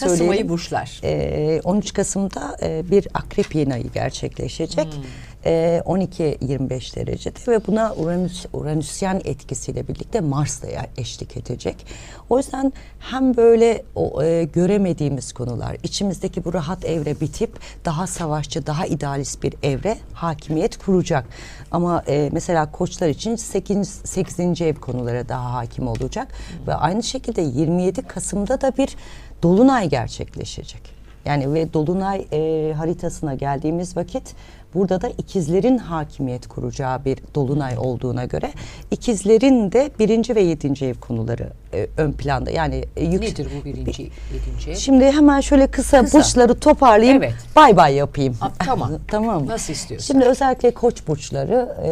Kasım ayı burçlar. Ee, 13 Kasım'da e, bir akrep yeni ayı gerçekleşecek. Ee, 12-25 derecede ve buna Uranüs, Uranüsyen etkisiyle birlikte Mars da eşlik edecek. O yüzden hem böyle o, e, göremediğimiz konular, içimizdeki bu rahat evre bitip daha savaşçı, daha idealist bir evre hakimiyet kuracak. Ama e, mesela koçlar için 8. 8. ev konulara daha hakim olacak. Ve aynı şekilde 27 Kasım'da da bir dolunay gerçekleşecek. Yani ve dolunay e, haritasına geldiğimiz vakit burada da ikizlerin hakimiyet kuracağı bir dolunay olduğuna göre ikizlerin de birinci ve yedinci ev konuları e, ön planda. Yani e, yük- Nedir bu birinci, yedinci ev? Şimdi hemen şöyle kısa, Kısa. burçları toparlayayım. Evet. Bay bay yapayım. Aa, tamam. tamam. Nasıl istiyorsan. Şimdi özellikle koç burçları e,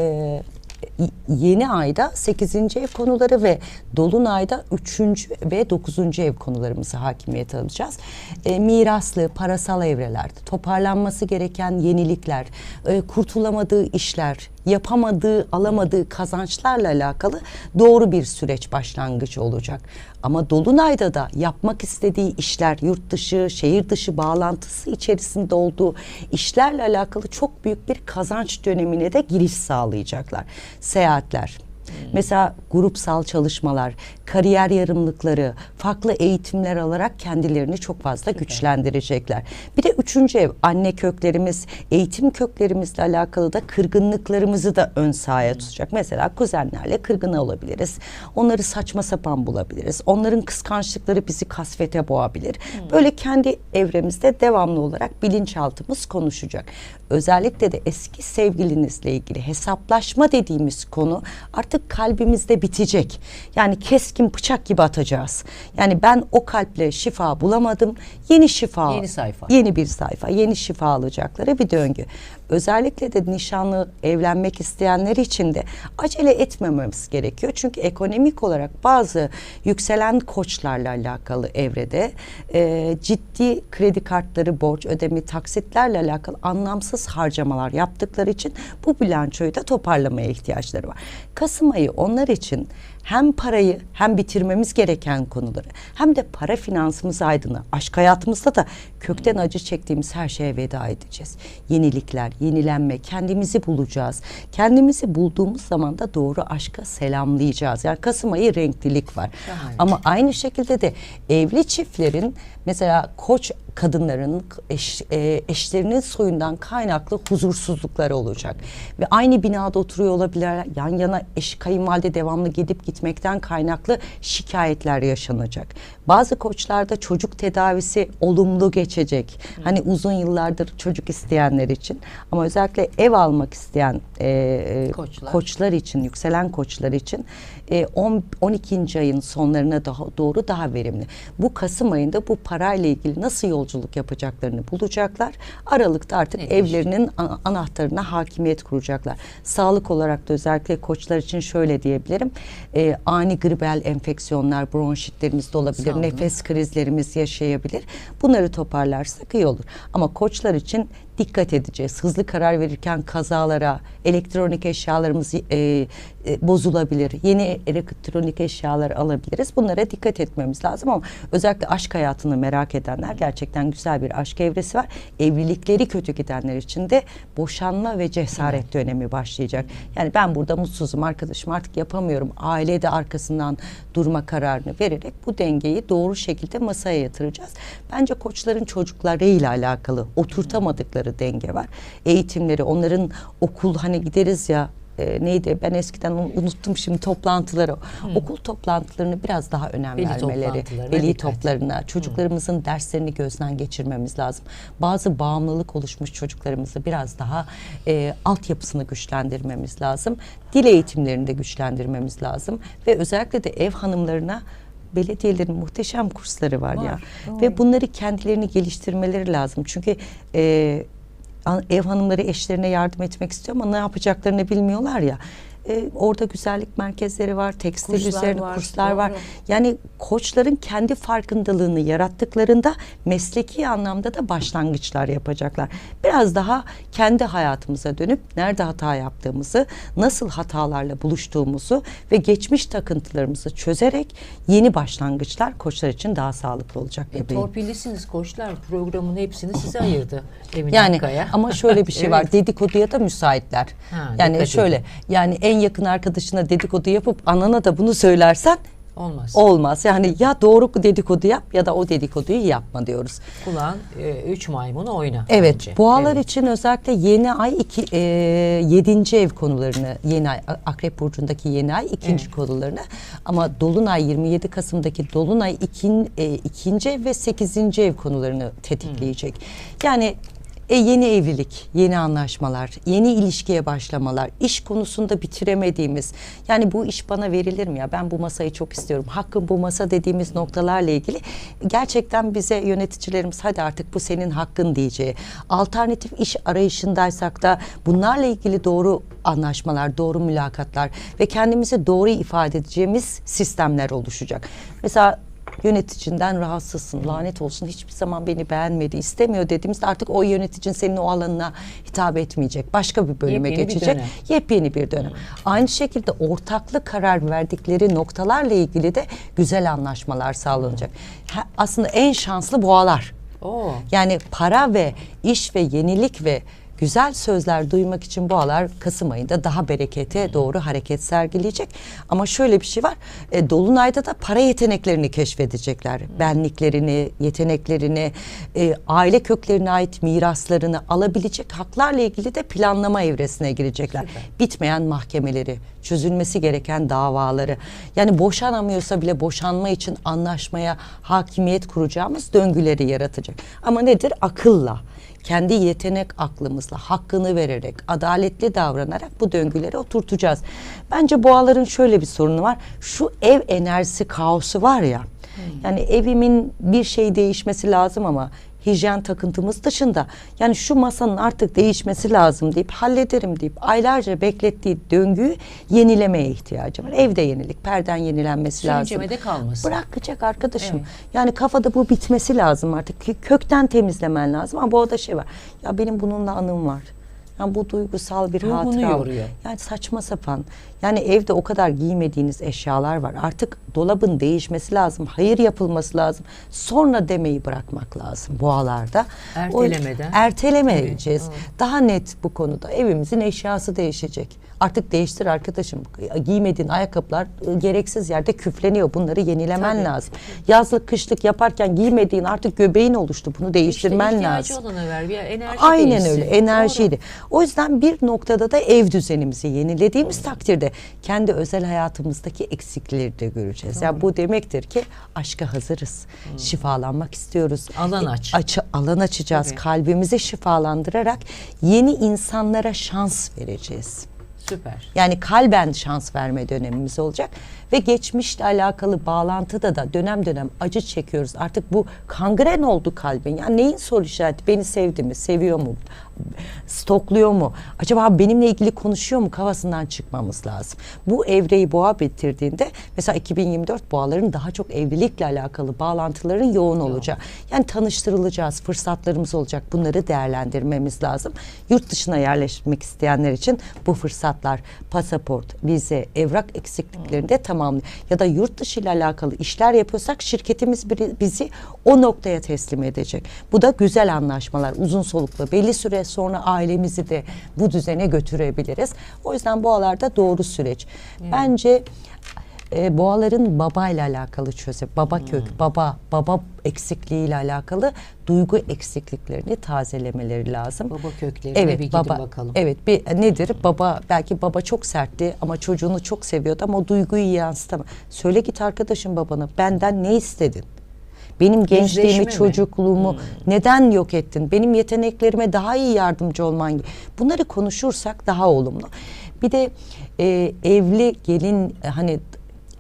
yeni ayda 8. ev konuları ve dolunayda 3. ve 9. ev konularımızı hakimiyet alacağız. E, miraslı, parasal evrelerde toparlanması gereken yenilikler, e, kurtulamadığı işler, yapamadığı, alamadığı kazançlarla alakalı doğru bir süreç başlangıcı olacak. Ama Dolunay'da da yapmak istediği işler, yurt dışı, şehir dışı bağlantısı içerisinde olduğu işlerle alakalı çok büyük bir kazanç dönemine de giriş sağlayacaklar. Seyahatler, Mesela grupsal çalışmalar, kariyer yarımlıkları, farklı eğitimler alarak kendilerini çok fazla güçlendirecekler. Bir de üçüncü ev anne köklerimiz, eğitim köklerimizle alakalı da kırgınlıklarımızı da ön sahaya tutacak. Mesela kuzenlerle kırgın olabiliriz. Onları saçma sapan bulabiliriz. Onların kıskançlıkları bizi kasvete boğabilir. Böyle kendi evremizde devamlı olarak bilinçaltımız konuşacak. Özellikle de eski sevgilinizle ilgili hesaplaşma dediğimiz konu artık kalbimizde bitecek. Yani keskin bıçak gibi atacağız. Yani ben o kalple şifa bulamadım. Yeni şifa. Yeni sayfa. Yeni bir sayfa. Yeni şifa alacakları bir döngü. Özellikle de nişanlı evlenmek isteyenler için de acele etmememiz gerekiyor. Çünkü ekonomik olarak bazı yükselen koçlarla alakalı evrede e, ciddi kredi kartları borç ödemi taksitlerle alakalı anlamsız harcamalar yaptıkları için bu bilançoyu da toparlamaya ihtiyaçları var. Kasım ayı onlar için hem parayı hem bitirmemiz gereken konuları hem de para finansımız aydınlı. Aşk hayatımızda da kökten acı çektiğimiz her şeye veda edeceğiz. Yenilikler, yenilenme, kendimizi bulacağız. Kendimizi bulduğumuz zaman da doğru aşka selamlayacağız. Yani Kasım ayı renklilik var. Şahane. Ama aynı şekilde de evli çiftlerin mesela koç kadınların eş, e, eşlerinin soyundan kaynaklı huzursuzlukları olacak. Ve aynı binada oturuyor olabilirler. Yan yana eş kayınvalide devamlı gidip gitmekten kaynaklı şikayetler yaşanacak. Bazı koçlarda çocuk tedavisi olumlu geçecek. Hani uzun yıllardır çocuk isteyenler için ama özellikle ev almak isteyen e, e, Koçlar. koçlar için, yükselen koçlar için e, 10 12. ayın sonlarına daha doğru daha verimli. Bu Kasım ayında bu parayla ilgili nasıl yolculuk yapacaklarını bulacaklar. Aralıkta artık Ne evlerinin anahtarına hakimiyet kuracaklar. Sağlık olarak da özellikle koçlar için şöyle diyebilirim. E, ani gribel enfeksiyonlar, bronşitlerimiz de olabilir, nefes krizlerimiz yaşayabilir. Bunları toparlarsak iyi olur. Ama koçlar için dikkat edeceğiz. Hızlı karar verirken kazalara, elektronik eşyalarımız e, e, bozulabilir. Yeni elektronik eşyalar alabiliriz. Bunlara dikkat etmemiz lazım ama özellikle aşk hayatını merak edenler gerçekten güzel bir aşk evresi var. Evlilikleri kötü gidenler için de boşanma ve cesaret dönemi başlayacak. Yani ben burada mutsuzum arkadaşım artık yapamıyorum. Aile de arkasından durma kararını vererek bu dengeyi doğru şekilde masaya yatıracağız. Bence koçların çocuklarıyla alakalı oturtamadıkları denge var. Eğitimleri, onların okul hani gideriz ya e, neydi ben eskiden unuttum şimdi toplantıları. Okul toplantılarını biraz daha önem Veli vermeleri, veli dikkat. toplarına, çocuklarımızın derslerini gözden geçirmemiz lazım. Bazı bağımlılık oluşmuş çocuklarımızı biraz daha e, altyapısını güçlendirmemiz lazım. Dil eğitimlerini de güçlendirmemiz lazım ve özellikle de ev hanımlarına belediyelerin muhteşem kursları var, Var, ya doğru. ve bunları kendilerini geliştirmeleri lazım çünkü e, ev hanımları eşlerine yardım etmek istiyor ama ne yapacaklarını bilmiyorlar ya e, orada güzellik merkezleri var, tekstil Kurslar üzerine var, kurslar var. doğru. Yani koçların kendi farkındalığını yarattıklarında mesleki anlamda da başlangıçlar yapacaklar. Biraz daha kendi hayatımıza dönüp nerede hata yaptığımızı, nasıl hatalarla buluştuğumuzu ve geçmiş takıntılarımızı çözerek yeni başlangıçlar koçlar için daha sağlıklı olacak E, bebeğim. torpillisiniz koçlar. Programın hepsini size ayırdı. Emine Yani Akkaya. ama şöyle bir şey var. Evet. Dedikoduya da müsaitler. Ha, yani şöyle yani en yakın arkadaşına dedikodu yapıp anana da bunu söylersen Olmaz. olmaz. Yani ya doğru dedikodu yap ya da o dedikoduyu yapma diyoruz. Kulağın e, üç maymunu oyna. Evet, bence. boğalar Evet. için özellikle yeni ay iki, e, yedinci ev konularını, yeni ay, Akrep Burcu'ndaki yeni ay ikinci Evet. konularını ama Dolunay 27 Kasım'daki Dolunay ikin, e, ikinci ev ve sekizinci ev konularını tetikleyecek. Yani e, yeni evlilik, yeni anlaşmalar, yeni ilişkiye başlamalar, iş konusunda bitiremediğimiz, yani bu iş bana verilir mi ya? Ben bu masayı çok istiyorum, hakkım bu masa dediğimiz noktalarla ilgili gerçekten bize yöneticilerimiz hadi artık bu senin hakkın diyeceği, alternatif iş arayışındaysak da bunlarla ilgili doğru anlaşmalar, doğru mülakatlar ve kendimizi doğru ifade edeceğimiz sistemler oluşacak. Mesela yöneticiden rahatsızsın, lanet olsun hiçbir zaman beni beğenmedi, istemiyor dediğimizde artık o yöneticin senin o alanına hitap etmeyecek. Başka bir bölüme Yepyeni bir geçecek. dönem. Yepyeni bir dönem. Aynı şekilde ortaklı karar verdikleri noktalarla ilgili de güzel anlaşmalar sağlanacak. Ha, aslında en şanslı boğalar. Oo. Yani para ve iş ve yenilik ve güzel sözler duymak için boğalar Kasım ayında daha berekete doğru hareket sergileyecek. Ama şöyle bir şey var. E, Dolunay'da da para yeteneklerini keşfedecekler. Benliklerini, yeteneklerini, e, aile köklerine ait miraslarını alabilecek haklarla ilgili de planlama evresine girecekler. Bitmeyen mahkemeleri, çözülmesi gereken davaları. Yani boşanamıyorsa bile boşanma için anlaşmaya hakimiyet kuracağımız döngüleri yaratacak. Ama nedir? Akılla kendi yetenek aklımızla hakkını vererek, adaletli davranarak bu döngüleri oturtacağız. Bence boğaların şöyle bir sorunu var. Şu ev enerjisi kaosu var ya. Yani evimin bir şey değişmesi lazım ama hijyen takıntımız dışında yani şu masanın artık değişmesi lazım deyip hallederim deyip aylarca beklettiği döngüyü yenilemeye ihtiyacı var. Evde yenilik, perden yenilenmesi lazım. Sürüncemede kalmasın. Bırakacak arkadaşım. Evet. Yani kafada bu bitmesi lazım artık. Kö- Kökten temizlemen lazım. Ama bu arada şey var. Ya benim bununla anım var. Yani bu duygusal bir Ruhunu hatıra. yoruyor. Yani saçma sapan. Yani evde o kadar giymediğiniz eşyalar var. Artık dolabın değişmesi lazım. Hayır yapılması lazım. Sonra demeyi bırakmak lazım boğalarda. O- Ertelemeden. ertelemeyeceğiz. Daha net bu konuda. Evimizin eşyası değişecek. Artık değiştir arkadaşım. Giymediğin ayakkabılar e, gereksiz yerde küfleniyor. Bunları yenilemen Tabii. lazım. Yazlık kışlık yaparken giymediğin artık göbeğin oluştu. Bunu değiştirmen işte lazım. olana ver. Bir enerji Aynen değilsin. öyle enerjiydi. O yüzden bir noktada da ev düzenimizi yenilediğimiz takdirde kendi özel hayatımızdaki eksikleri de göreceğiz. Yani bu demektir ki aşka hazırız. Şifalanmak istiyoruz. Alan E, aç. açı, alan açacağız. Tabii. Kalbimizi şifalandırarak yeni insanlara şans vereceğiz. Süper. Yani kalben şans verme dönemimiz olacak ve geçmişle alakalı bağlantıda da dönem dönem acı çekiyoruz. Artık bu kangren oldu kalbin. Ya neyin soru işareti? Beni sevdi mi? Seviyor mu? Stokluyor mu? Acaba benimle ilgili konuşuyor mu? Kafasından çıkmamız lazım. Bu evreyi boğa bitirdiğinde mesela 2024 boğaların daha çok evlilikle alakalı bağlantıların yoğun olacak. Yani tanıştırılacağız, fırsatlarımız olacak. Bunları değerlendirmemiz lazım. Yurt dışına yerleşmek isteyenler için bu fırsatlar pasaport, vize, evrak eksikliklerini de tamamlıyor. Ya da yurt dışı ile alakalı işler yapıyorsak şirketimiz bizi o noktaya teslim edecek. Bu da güzel anlaşmalar, uzun soluklu. Belli süre sonra ailemizi de bu düzene götürebiliriz. O yüzden boğalarda doğru süreç. Bence e, boğaların babayla alakalı çözüm, baba kök, baba, baba eksikliğiyle alakalı duygu eksikliklerini tazelemeleri lazım. Baba köklerine bir gidin baba, bakalım. Evet, bir nedir? Baba belki baba çok sertti ama çocuğunu çok seviyordu ama o duyguyu yansıtamıyor. Söyle git arkadaşım babana benden ne istedin? Benim gençliğimi, Yüzleşme mi? çocukluğumu neden yok ettin? Benim yeteneklerime daha iyi yardımcı olman. Bunları konuşursak daha olumlu. Bir de e, evli gelin e, hani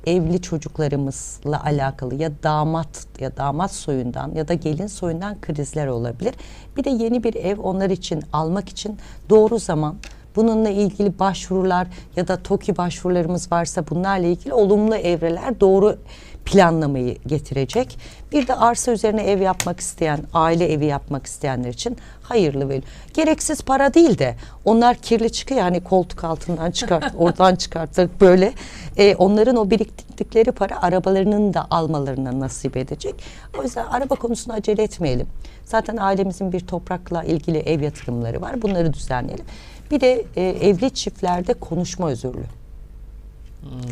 evli çocuklarımızla alakalı ya damat ya damat soyundan ya da gelin soyundan krizler olabilir. Bir de yeni bir ev onlar için almak için doğru zaman Bununla ilgili başvurular ya da TOKİ başvurularımız varsa bunlarla ilgili olumlu evreler doğru planlamayı getirecek. Bir de arsa üzerine ev yapmak isteyen, aile evi yapmak isteyenler için hayırlı ve gereksiz para değil de onlar kirli çıkıyor hani koltuk altından çıkart, oradan çıkarttık böyle. Ee, onların o biriktirdikleri para arabalarının da almalarına nasip edecek. O yüzden araba konusunda acele etmeyelim. Zaten ailemizin bir toprakla ilgili ev yatırımları var. Bunları düzenleyelim. Bir de e, evli çiftlerde konuşma özürlü.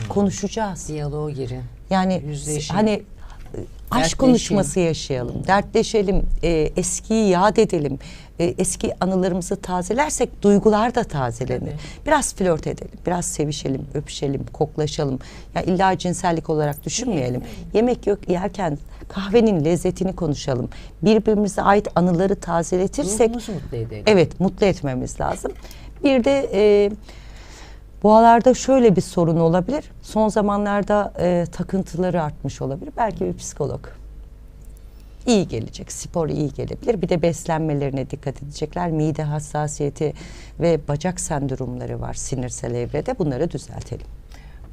Konuşacağız. Diyaloğa girin. Yani Yüzleşin. hani e, aşk konuşması yaşayalım, dertleşelim, e, eskiyi yad edelim. E, eski anılarımızı tazelersek duygular da tazelenir. Tabii. Biraz flört edelim, biraz sevişelim, öpüşelim, koklaşalım. Ya illa cinsellik olarak düşünmeyelim. Yemek yok yerken kahvenin lezzetini konuşalım. Birbirimize ait anıları tazeletirsek Ruhumuzu mutlu edelim. Evet, mutlu etmemiz lazım. Bir de e, boğalarda şöyle bir sorun olabilir. Son zamanlarda e, takıntıları artmış olabilir. Belki bir psikolog. İyi gelecek, spor iyi gelebilir. Bir de beslenmelerine dikkat edecekler. Mide hassasiyeti ve bacak sendromları var sinirsel evrede. Bunları düzeltelim.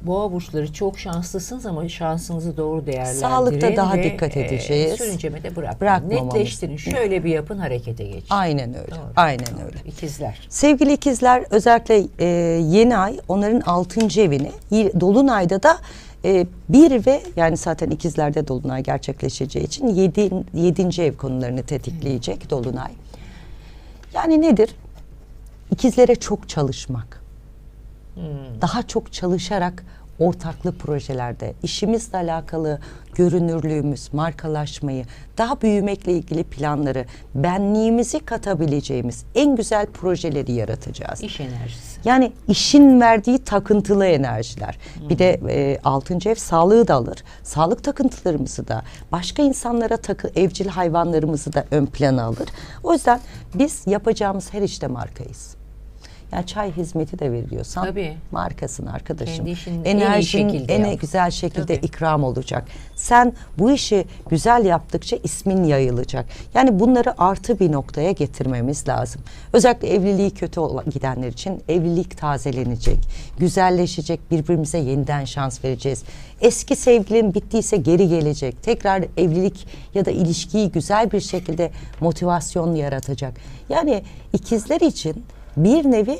Boğa burçları çok şanslısınız ama şansınızı doğru değerlendirin. Sağlıkta daha ve, dikkat e, edeceğiz. sürüncemede bırakmayın. Bırakmamamız. Netleştirin. Şöyle bir yapın harekete geçin. Aynen öyle. Doğru, Aynen doğru. öyle. İkizler. Sevgili ikizler özellikle e, yeni ay onların altıncı evini y- dolunayda da e, bir ve yani zaten ikizlerde dolunay gerçekleşeceği için yedi, yedinci ev konularını tetikleyecek dolunay. Yani nedir? İkizlere çok çalışmak. Daha çok çalışarak ortaklı projelerde işimizle alakalı görünürlüğümüz, markalaşmayı, daha büyümekle ilgili planları, benliğimizi katabileceğimiz en güzel projeleri yaratacağız. İş enerjisi. Yani işin verdiği takıntılı enerjiler. Bir de e, altıncı ev sağlığı da alır. Sağlık takıntılarımızı da, başka insanlara takı, evcil hayvanlarımızı da ön plana alır. O yüzden biz yapacağımız her işte markayız. Yani çay hizmeti de veriliyorsan Tabii. markasın arkadaşım. Kendi en iyi en yap. güzel şekilde Tabii. ikram olacak. Sen bu işi güzel yaptıkça ismin yayılacak. Yani bunları artı bir noktaya getirmemiz lazım. Özellikle evliliği kötü olan gidenler için evlilik tazelenecek, güzelleşecek, birbirimize yeniden şans vereceğiz. Eski sevgilin bittiyse geri gelecek. Tekrar evlilik ya da ilişkiyi güzel bir şekilde motivasyon yaratacak. Yani ikizler için bir nevi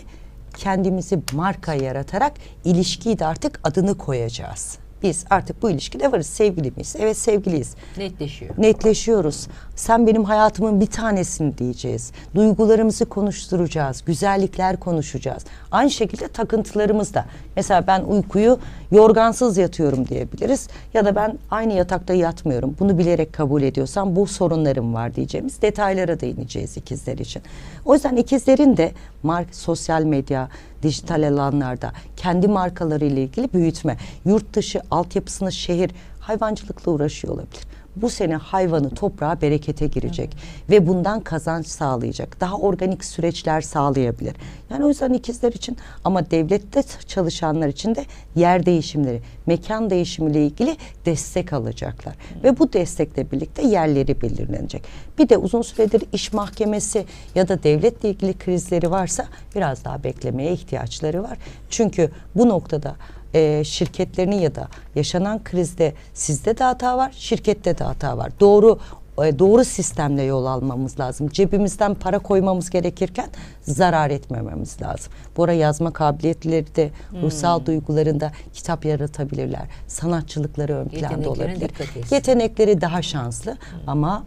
kendimizi marka yaratarak ilişkiyi de artık adını koyacağız. Biz artık bu ilişkide varız. Sevgili miyiz? Evet sevgiliyiz. Netleşiyor. Netleşiyoruz. Sen benim hayatımın bir tanesin diyeceğiz. Duygularımızı konuşturacağız. Güzellikler konuşacağız. Aynı şekilde takıntılarımız da. Mesela ben uykuyu yorgansız yatıyorum diyebiliriz. Ya da ben aynı yatakta yatmıyorum. Bunu bilerek kabul ediyorsam bu sorunlarım var diyeceğimiz detaylara değineceğiz ikizler için. O yüzden ikizlerin de mark, sosyal medya, dijital alanlarda kendi markaları ile ilgili büyütme, yurt dışı altyapısını şehir hayvancılıkla uğraşıyor olabilir. Bu sene hayvanı toprağa berekete girecek ve bundan kazanç sağlayacak. Daha organik süreçler sağlayabilir. Yani o yüzden ikizler için ama devlette çalışanlar için de yer değişimleri, mekan değişimiyle ilgili destek alacaklar. Ve bu destekle birlikte yerleri belirlenecek. Bir de uzun süredir iş mahkemesi ya da devletle ilgili krizleri varsa biraz daha beklemeye ihtiyaçları var. Çünkü bu noktada e, şirketlerinin ya da yaşanan krizde sizde de hata var, şirkette de hata var. Doğru e, doğru sistemle yol almamız lazım. Cebimizden para koymamız gerekirken zarar etmememiz lazım. Bu ara yazma kabiliyetleri de ruhsal duygularında kitap yaratabilirler. Sanatçılıkları ön planda olabilir. Yetenekleri daha şanslı ama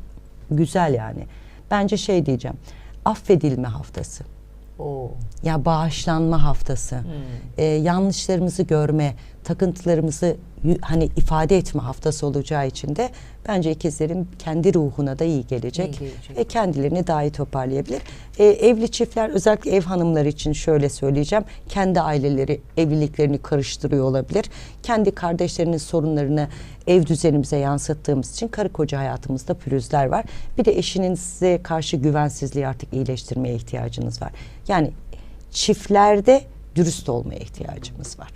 güzel yani. Bence şey diyeceğim. Affedilme haftası. Oo. Ya bağışlanma haftası, Ee, yanlışlarımızı görme, takıntılarımızı hani ifade etme haftası olacağı için de bence ikizlerin kendi ruhuna da iyi gelecek, İyi gelecek. ve kendilerini daha iyi toparlayabilir. Ee, evli çiftler özellikle ev hanımları için şöyle söyleyeceğim, kendi aileleri evliliklerini karıştırıyor olabilir. Kendi kardeşlerinin sorunlarını ev düzenimize yansıttığımız için karı koca hayatımızda pürüzler var. Bir de eşinin size karşı güvensizliği artık iyileştirmeye ihtiyacınız var. Yani çiftlerde dürüst olmaya ihtiyacımız var.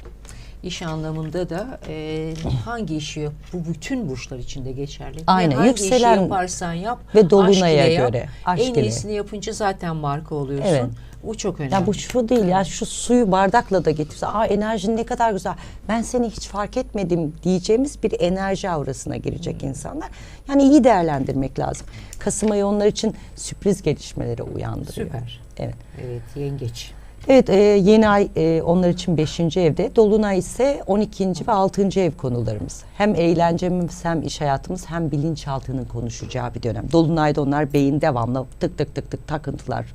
İş anlamında da e, hangi işi yap, bu bütün burçlar için de geçerli. Ve Aynen, hangi yükselen işi yaparsan yap. ve aşk dolunaya ile yap. göre, aşk en ile. iyisini yapınca zaten marka oluyorsun. Evet. O çok önemli. Ya bu şu değil ya şu suyu bardakla da getirse aa enerjin ne kadar güzel ben seni hiç fark etmedim diyeceğimiz bir enerji aurasına girecek insanlar. Yani iyi değerlendirmek lazım. Kasım ayı onlar için sürpriz gelişmeleri uyandırıyor. Süper. Evet. Evet yengeç. Evet e, yeni ay e, onlar için 5. evde. Dolunay ise 12. ve 6. ev konularımız. Hem eğlencemiz hem iş hayatımız hem bilinçaltının konuşacağı bir dönem. Dolunayda onlar beyin devamlı tık tık tık tık takıntılar,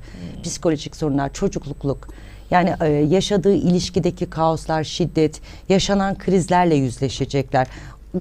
psikolojik sorunlar, çocuklukluk. Yani e, yaşadığı ilişkideki kaoslar, şiddet, yaşanan krizlerle yüzleşecekler.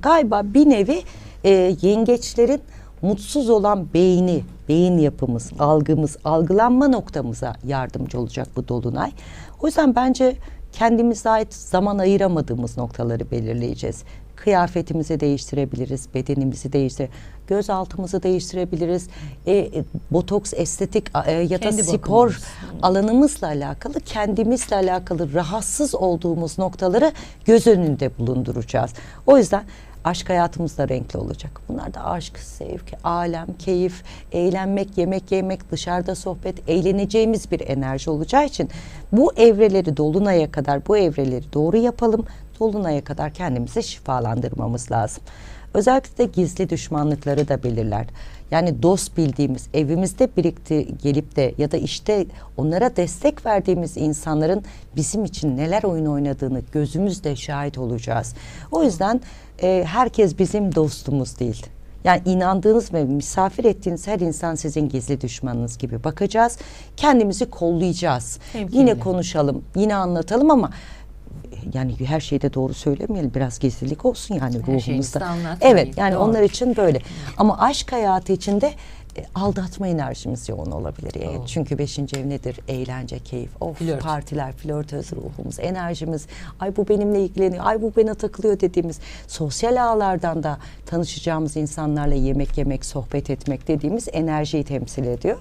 Galiba bir nevi e, yengeçlerin mutsuz olan beyni, beyin yapımız, algımız, algılanma noktamıza yardımcı olacak bu dolunay. O yüzden bence kendimize ait zaman ayıramadığımız noktaları belirleyeceğiz. Kıyafetimizi değiştirebiliriz, bedenimizi değiştir, göz altımızı değiştirebiliriz. E, e, botoks, estetik e, ya da Kendi spor bakımımız. alanımızla alakalı, kendimizle alakalı rahatsız olduğumuz noktaları göz önünde bulunduracağız. O yüzden aşk hayatımız da renkli olacak. Bunlar da aşk, sevgi, alem, keyif, eğlenmek, yemek yemek, dışarıda sohbet, eğleneceğimiz bir enerji olacağı için bu evreleri dolunaya kadar bu evreleri doğru yapalım. Dolunaya kadar kendimizi şifalandırmamız lazım. Özellikle de gizli düşmanlıkları da belirler. Yani dost bildiğimiz, evimizde birikti gelip de ya da işte onlara destek verdiğimiz insanların bizim için neler oyun oynadığını gözümüzle şahit olacağız. O yüzden e, herkes bizim dostumuz değil. Yani inandığınız ve misafir ettiğiniz her insan sizin gizli düşmanınız gibi bakacağız. Kendimizi kollayacağız. Temkinli. Yine konuşalım, yine anlatalım ama yani her şeyde doğru söylemeyelim. Biraz gizlilik olsun yani şeyimizi ruhumuzda. Evet yani Doğru. onlar için böyle. Ama aşk hayatı içinde e, aldatma enerjimiz yoğun olabilir. Yani Doğru. Çünkü beşinci ev nedir? Eğlence, keyif, of Flört. partiler, flörtöz ruhumuz, enerjimiz. Ay bu benimle ilgileniyor, ay bu bana takılıyor dediğimiz sosyal ağlardan da tanışacağımız insanlarla yemek yemek, sohbet etmek dediğimiz enerjiyi temsil ediyor.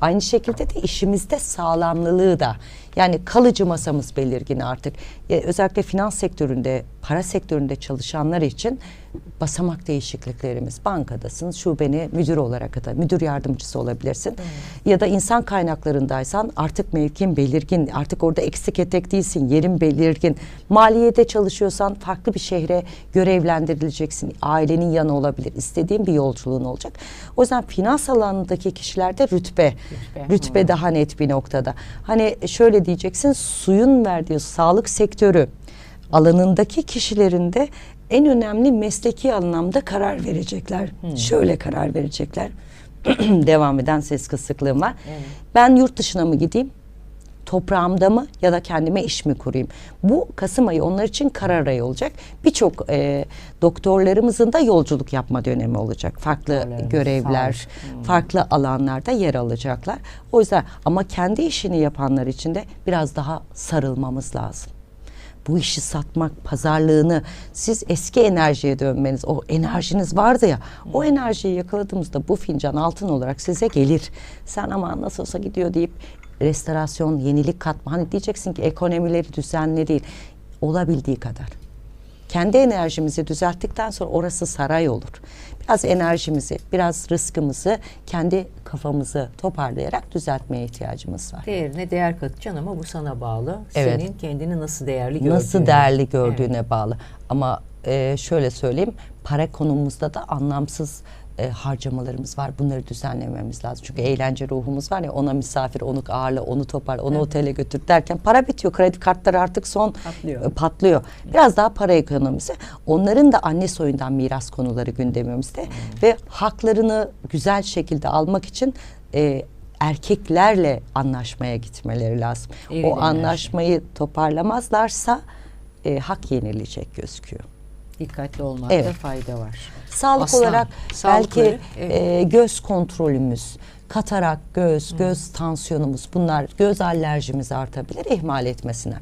Aynı şekilde de işimizde sağlamlılığı da yani kalıcı masamız belirgin artık. Ya özellikle finans sektöründe, para sektöründe çalışanlar için basamak değişikliklerimiz. Bankadasın, şubeni müdür olarak da müdür yardımcısı olabilirsin. Ya da insan kaynaklarındaysan artık mevkin belirgin, artık orada eksik etek değilsin, yerin belirgin. Maliyede çalışıyorsan farklı bir şehre görevlendirileceksin. Ailenin yanı olabilir. İstediğin bir yolculuğun olacak. O yüzden finans alanındaki kişilerde rütbe, Rütbe. rütbe daha net bir noktada. Hani şöyle diyeceksin suyun verdiği sağlık sektörü alanındaki kişilerin de en önemli mesleki anlamda karar verecekler. Şöyle karar verecekler. Devam eden ses kısıklığım var. Ben yurt dışına mı gideyim? Toprağımda mı ya da kendime iş mi kurayım? Bu Kasım ayı onlar için karar ayı olacak. Birçok e, doktorlarımızın da yolculuk yapma dönemi olacak. Farklı görevler, farklı alanlarda yer alacaklar. O yüzden ama kendi işini yapanlar için de biraz daha sarılmamız lazım. Bu işi satmak, pazarlığını siz eski enerjiye dönmeniz, o enerjiniz vardı ya, o enerjiyi yakaladığımızda bu fincan altın olarak size gelir. Sen ama nasıl olsa gidiyor deyip restorasyon, yenilik katma. Hani diyeceksin ki ekonomileri düzenli değil. Olabildiği kadar. Kendi enerjimizi düzelttikten sonra orası saray olur. Biraz enerjimizi, biraz rızkımızı, kendi kafamızı toparlayarak düzeltmeye ihtiyacımız var. Değerine değer katacaksın ama bu sana bağlı. Evet. Senin kendini nasıl değerli gördüğün. Nasıl değerli gördüğüne bağlı. Ama e, şöyle söyleyeyim, para konumumuzda da anlamsız e, harcamalarımız var. Bunları düzenlememiz lazım. Çünkü eğlence ruhumuz var ya ona misafir, onu ağırla, onu topar, onu otele götür derken para bitiyor. Kredi kartları artık son Patlıyor. e, patlıyor. Biraz daha para ekonomisi. Onların da anne soyundan miras konuları gündemimizde ve haklarını güzel şekilde almak için e, erkeklerle anlaşmaya gitmeleri lazım. Eril o anlaşmayı toparlamazlarsa e, hak yenilecek gözüküyor. Dikkatli olmakta Evet. fayda var. Sağlık Aslan, olarak sağlıkları, belki evet. e, göz kontrolümüz, katarak göz, göz tansiyonumuz bunlar göz alerjimiz artabilir ihmal etmesinler.